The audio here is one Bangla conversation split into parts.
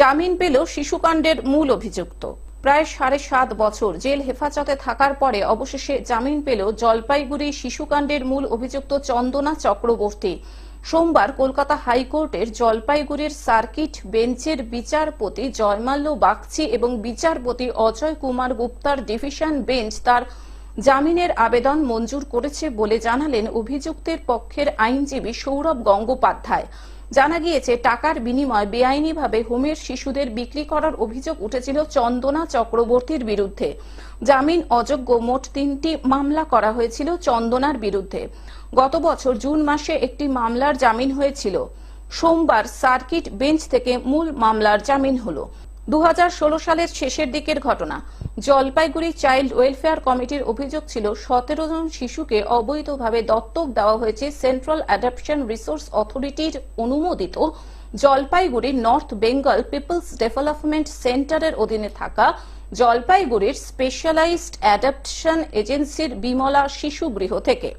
জামিন পেল শিশুকাণ্ডের মূল অভিযুক্ত। প্রায় সাড়ে সাত বছর জেল হেফাজতে থাকার পরে অবশেষে জামিন পেল জলপাইগুড়ি শিশুকাণ্ডের মূল অভিযুক্ত চন্দনা চক্রবর্তী সোমবার কলকাতা হাইকোর্টের জলপাইগুড়ির সার্কিট বেঞ্চের বিচারপতি জয়মাল্য বাগচি এবং বিচারপতি অজয় কুমার গুপ্তার ডিভিশন বেঞ্চ তার জামিনের আবেদন মঞ্জুর করেছে বলে জানালেন অভিযুক্তের পক্ষের আইনজীবী সৌরভ গঙ্গোপাধ্যায়। জানা গিয়েছে, টাকার বিনিময়ে বেআইনিভাবে হোমের শিশুদের বিক্রি করার অভিযোগ উঠেছিল চন্দনা চক্রবর্তীর বিরুদ্ধে। জামিন অযোগ্য মোট তিনটি মামলা করা হয়েছিল চন্দনার বিরুদ্ধে। গত বছর জুন মাসে একটি মামলার জামিন হয়েছিল। সোমবার সার্কিট বেঞ্চ থেকে মূল মামলার জামিন হলো। দু হাজার ষোলো সালের শেষের দিকের ঘটনা। জলপাইগুড়ি চাইল্ড ওয়েলফেয়ার কমিটির অভিযোগ ছিল, সতেরো জন শিশুকে অবৈধভাবে দত্তক দেওয়া হয়েছে সেন্ট্রাল অ্যাডাপশন রিসোর্স অথরিটির অনুমোদিত জলপাইগুড়ির নর্থ বেঙ্গল পিপলস ডেভেলপমেন্ট সেন্টারের অধীনে থাকা জলপাইগুড়ির স্পেশালাইজড অ্যাডাপশন এজেন্সির বিমলা শিশু গৃহ থেকে।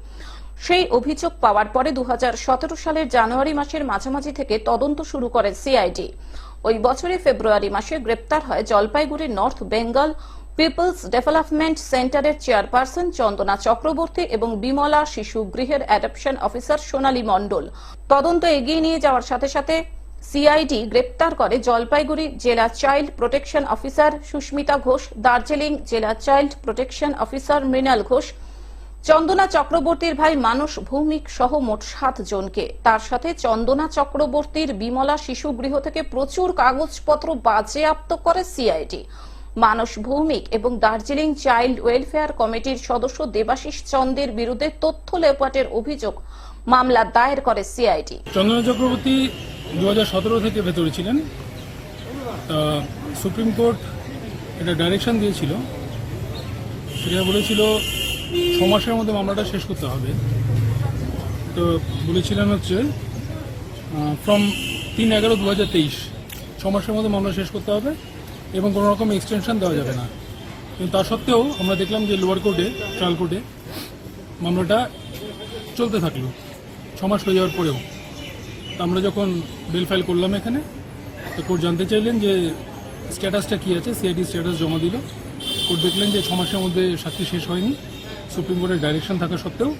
সেই অভিযোগ পাওয়ার পরে দু হাজার সতেরো সালের জানুয়ারি মাসের মাঝামাঝি থেকে তদন্ত শুরু করে সিআইডি। ওই বছরে ফেব্রুয়ারি মাসে গ্রেপ্তার হয় জলপাইগুড়ির নর্থ বেঙ্গল পিপলস ডেভেলপমেন্ট সেন্টারের চেয়ারপারসন চন্দনা চক্রবর্তী এবং বিমলা শিশু গৃহের অ্যাডাপশন অফিসার সোনালী মণ্ডল। তদন্ত এগিয়ে নিয়ে যাওয়ার সাথে সাথে সিআইডি গ্রেপ্তার করে জলপাইগুড়ি জেলা child protection officer Susmita Ghosh, Darjeeling জেলা child protection officer Mrinal Ghosh Chandana চক্রবর্তীর ভাই মানস ভৌমিক সহ মোট সাত জনকে। তার সাথে চন্দনা চক্রবর্তীর বিমলা শিশু গৃহ থেকে প্রচুর কাগজপত্র বাজেয়াপ্ত করে সিআইডি মানস ভৌমিক এবং দার্জিলিং চাইল্ড ওয়েলফেয়ার কমিটির সদস্য দেবাশিস চন্দের বিরুদ্ধে তথ্য লেপাটের অভিযোগ মামলা দায়ের করে সিআইডি চন্দনা চক্রবর্তী দু থেকে ভেতরে ছিলেন। সুপ্রিম কোর্ট একটা ডাইরেকশন দিয়েছিল। সেটা বলেছিল মাসের মধ্যে মামলাটা শেষ করতে হবে। তো বলেছিলেন হচ্ছে ফ্রম তিন এগারো দু হাজার তেইশ মাসের মধ্যে মামলা শেষ করতে হবে এবং কোনো রকম এক্সটেনশন দেওয়া যাবে না। কিন্তু তা সত্ত্বেও আমরা দেখলাম যে লোয়ার কোর্টে ট্রায়াল কোর্টে মামলাটা চলতে থাকল মাস হয়ে যাওয়ার পরেও। তা আমরা যখন বিল ফাইল করলাম এখানে, তো কোর্ট জানতে চাইলেন যে স্ট্যাটাসটা কী আছে সিআইডি স্ট্যাটাস জমা দিল। কোর্ট দেখলেন যে ছ মাসের মধ্যে সাক্ষী শেষ হয়নি। সুপ্রিম কোর্টের ডাইরেকশন থাকা সত্ত্বেও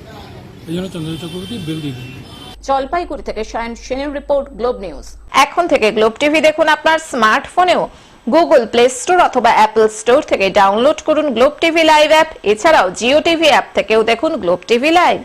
এই জন্য চন্দ্র চক্রবর্তী বেল দিয়ে দিলেন। জলপাইগুড়ি থেকে সায়ন সেনের রিপোর্ট, গ্লোব নিউজ। এখন থেকে গ্লোব টিভি দেখুন আপনার স্মার্টফোনেও। গুগল প্লে স্টোর অথবা অ্যাপল স্টোর থেকে ডাউনলোড করুন গ্লোব টিভি লাইভ অ্যাপ। এছাড়াও জিও টিভি অ্যাপ থেকেও দেখুন গ্লোব টিভি লাইভ।